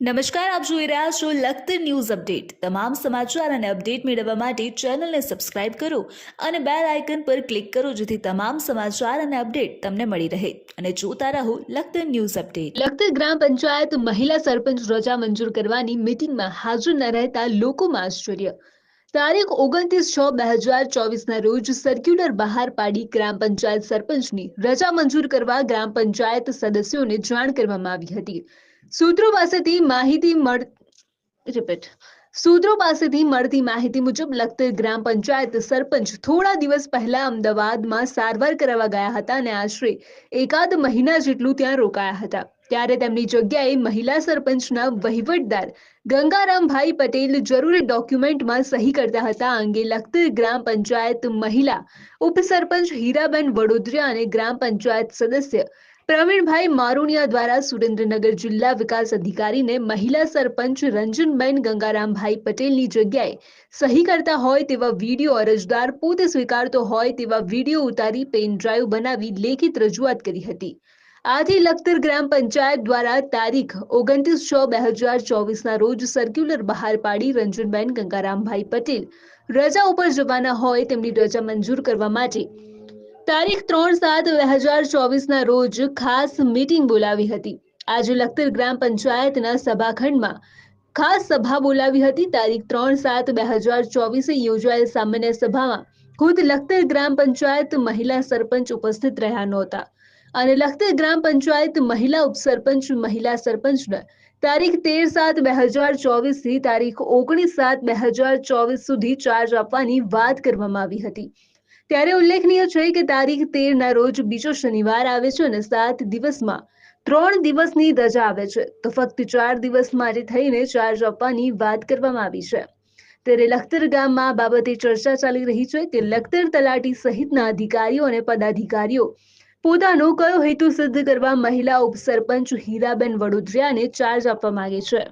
નમસ્કાર, આપ જોઈ રહ્યા છો લખતર ન્યૂઝ અપડેટ. તમામ સમાચાર અને અપડેટ મેળવવા માટે ચેનલને સબસ્ક્રાઇબ કરો અને બેલ આઇકન પર ક્લિક કરો જેથી તમામ સમાચાર અને અપડેટ તમને મળી રહે. અને જોતા રહો લખત ન્યૂઝ અપડેટ. લખત ગ્રામ પંચાયત મહિલા સરપંચ રજા મંજૂર કરવાની મીટિંગમાં હાજર ન રહેતા લોકોમાં આશ્ચર્ય. તારીખ ઓગણત્રીસ છ બે હજાર ચોવીસના રોજ સર્ક્યુલર બહાર પાડી ગ્રામ પંચાયત સરપંચની રજા મંજૂર કરવા ગ્રામ પંચાયત સદસ્યોને જાણ કરવામાં આવી હતી. સૂત્રો પાસેથી માહિતી મળ, રિપીટ. સૂત્રો પાસેથી મળતી માહિતી મુજબ લખતર ગ્રામ પંચાયત સરપંચ થોડા દિવસ પહેલા અમદાવાદમાં સારવાર કરાવવા ગયા હતા અને આશરે એકાદ મહિના જેટલું ત્યાં રોકાયા હતા. ત્યારે તેમની જગ્યાએ મહિલા સરપંચના વહીવટદાર ગંગારામભાઈ પટેલ જરૂરી ડોક્યુમેન્ટમાં સહી કરતા હતા અંગે લખતર ગ્રામ પંચાયત મહિલા ઉપસરપંચ હીરાબેન વડોદરા અને ગ્રામ પંચાયત સદસ્ય પ્રવીણભાઈ મારુણિયા દ્વારા સુરેન્દ્રનગર જિલ્લા વિકાસ અધિકારીને મહિલા સરપંચ રંજનબેન ગંગારામભાઈ પટેલની જગ્યાએ સહી કરતા હોય તેવા વીડિયો અરજદાર પોતે સ્વીકારતો હોય તેવા વીડિયો ઉતારી પેન ડ્રાઈવ બનાવી લેખિત રજૂઆત કરી હતી. આથી લખતર ગ્રામ પંચાયત દ્વારા તારીખ ઓગણત્રીસ છ બે હજાર ચોવીસના રોજ સર્ક્યુલર બહાર પાડી રંજનબેન ગંગારામભાઈ પટેલ રજા ઉપર જવાના હોય તેમની રજા મંજૂર કરવા માટે તારીખ ત્રણ સાત બે હજાર ચોવીસના રોજ ખાસ મીટિંગ બોલાવી હતી. આજે લખતર ગ્રામ પંચાયતના સભાખંડમાં ખાસ સભા બોલાવી હતી. તારીખ ત્રણ સાત બે હજાર ચોવીસે યોજાયેલ સામાન્ય સભામાં ખુદ લખતર ગ્રામ પંચાયત મહિલા સરપંચ ઉપસ્થિત રહ્યા નહોતા. અને લખતર ગ્રામ પંચાયત મહિલા ઉપસરપંચ, મહિલા સરપંચને તારીખ તેર સાત બે હજાર ચોવીસથી તારીખ ઓગણીસ સાત બે હજાર ચોવીસ સુધી ચાર્જ આપવાની વાત કરવામાં આવી હતી. ત્યારે ઉલ્લેખનીય છે કે તારીખ તેર ના રોજ બીજો શનિવાર આવે છે અને સાત દિવસમાં ત્રણ દિવસની રજા આવે છે. તો ફક્ત ચાર દિવસ માટે થઈને ચાર્જ આપવાની વાત કરવામાં આવી છે. ત્યારે લખતર ગામમાં બાબતે ચર્ચા ચાલી રહી છે કે લખતર તલાટી સહિતના અધિકારીઓ અને પદાધિકારીઓ પોતાનો કયો હેતુ સિદ્ધ કરવા મહિલા ઉપસરપંચ હીરાબેન વડોદરિયાને ચાર્જ આપવા માંગે છે.